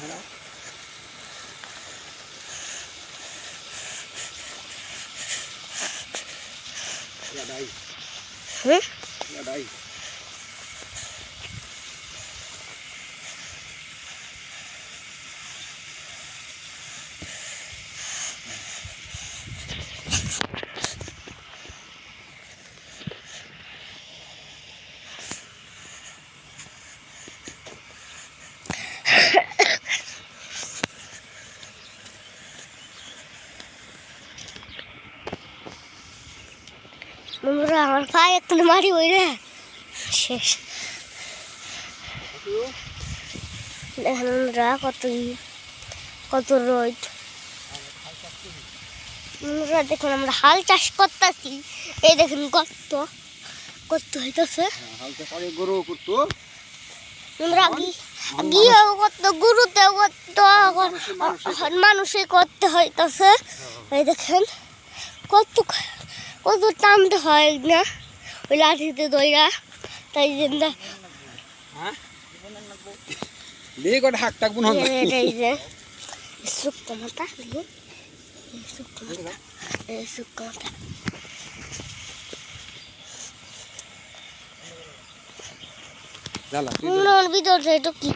હેડો લડાઈ હે લડાઈ আমার পায়ে একটু মারি, ওই রে। শেষ। দেখেন বন্ধুরা, কত কত রোদ। বন্ধুরা, দেখুন, আমরা হাল চাষ করতেছি। এই দেখুন কত কত হইতেছে। গরু করতো আমরা গিয়েও করতো গুরুতেও করতো মানুষে করতে হইতেছে। এই দেখেন, কত কত টানতে হয় না। ওই লাঠিতে দইরা তাই জন্য হ্যাঁ? লেগ হাক টাক বুন হবে এই যে শুক্তো মাথা দেখুন এই মাথা এই মাথা। জালা ভিতরে এটা কি